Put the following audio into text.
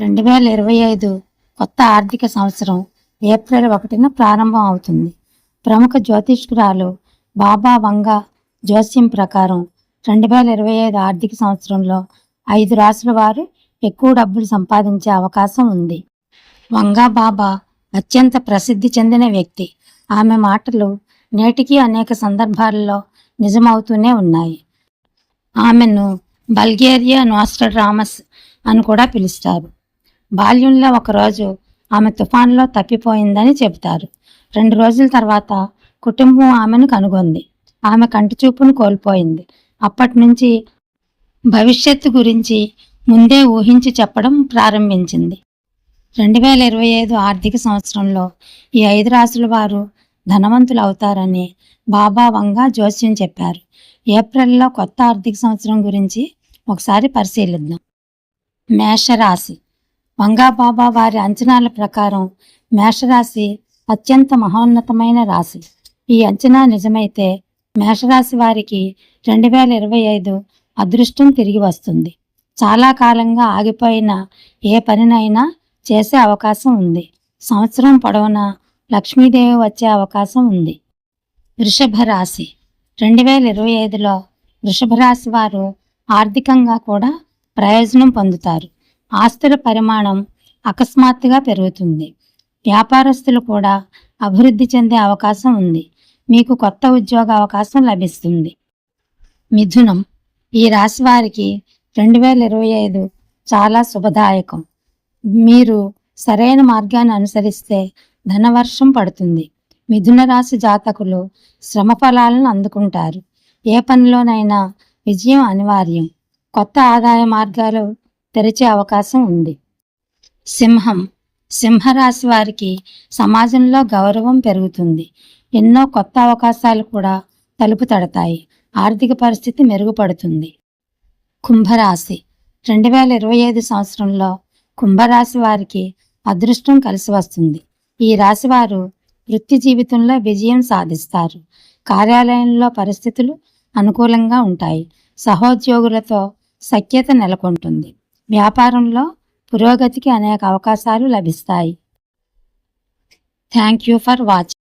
రెండు వేల ఇరవై ఐదు కొత్త ఆర్థిక సంవత్సరం ఏప్రిల్ ఒకటిన ప్రారంభం అవుతుంది. ప్రముఖ జ్యోతిష్కురాలు బాబా వంగ జోస్యం ప్రకారం రెండు వేల ఇరవై ఐదు ఆర్థిక సంవత్సరంలో ఐదు రాసుల వారు ఎక్కువ డబ్బులు సంపాదించే అవకాశం ఉంది. వంగా బాబా అత్యంత ప్రసిద్ధి చెందిన వ్యక్తి. ఆమె మాటలు నేటికి అనేక సందర్భాలలో నిజమవుతూనే ఉన్నాయి. ఆమెను బల్గేరియా నోస్ట్రడామస్ అని కూడా పిలుస్తారు. బాల్యంలో ఒకరోజు ఆమె తుఫాన్లో తప్పిపోయిందని చెబుతారు. రెండు రోజుల తర్వాత కుటుంబం ఆమెను కనుగొంది. ఆమె కంటి చూపును కోల్పోయింది. అప్పటి నుంచి భవిష్యత్తు గురించి ముందే ఊహించి చెప్పడం ప్రారంభించింది. రెండు వేల ఇరవై ఐదు ఆర్థిక సంవత్సరంలో ఈ ఐదు రాసుల వారు ధనవంతులు అవుతారని బాబా వంగా జోస్యం చెప్పారు. ఏప్రిల్లో కొత్త ఆర్థిక సంవత్సరం గురించి ఒకసారి పరిశీలిద్దాం. మేషరాశి. వంగా బాబా వారి అంచనాల ప్రకారం మేషరాశి అత్యంత మహోన్నతమైన రాశి. ఈ అంచనా నిజమైతే మేషరాశి వారికి రెండు వేల ఇరవై ఐదు అదృష్టం తిరిగి వస్తుంది. చాలా కాలంగా ఆగిపోయిన ఏ పనినైనా చేసే అవకాశం ఉంది. సంవత్సరం పొడవునా లక్ష్మీదేవి వచ్చే అవకాశం ఉంది. వృషభ రాశి. రెండు వేల ఇరవై ఐదులో వృషభ రాశి వారు ఆర్థికంగా కూడా ప్రయోజనం పొందుతారు. ఆస్తుల పరిమాణం అకస్మాత్తుగా పెరుగుతుంది. వ్యాపారస్తులు కూడా అభివృద్ధి చెందే అవకాశం ఉంది. మీకు కొత్త ఉద్యోగ అవకాశం లభిస్తుంది. మిథునం. ఈ రాశి వారికి రెండు వేల ఇరవై ఐదు చాలా శుభదాయకం. మీరు సరైన మార్గాన్ని అనుసరిస్తే ధనవర్షం పడుతుంది. మిథున రాశి జాతకులు శ్రమ ఫలాలను అందుకుంటారు. ఏ పనిలోనైనా విజయం అనివార్యం. కొత్త ఆదాయ మార్గాలు తెరిచే అవకాశం ఉంది. సింహం. సింహరాశి వారికి సమాజంలో గౌరవం పెరుగుతుంది. ఎన్నో కొత్త అవకాశాలు కూడా తలుపు తడతాయి. ఆర్థిక పరిస్థితి మెరుగుపడుతుంది. కుంభరాశి. రెండు వేల ఇరవై ఐదు సంవత్సరంలో కుంభరాశి వారికి అదృష్టం కలిసి వస్తుంది. ఈ రాశి వారు వృత్తి జీవితంలో విజయం సాధిస్తారు. కార్యాలయంలో పరిస్థితులు అనుకూలంగా ఉంటాయి. సహోద్యోగులతో సఖ్యత నెలకొంటుంది. వ్యాపారంలో పురోగతికి అనేక అవకాశాలు లభిస్తాయి. Thank you for watching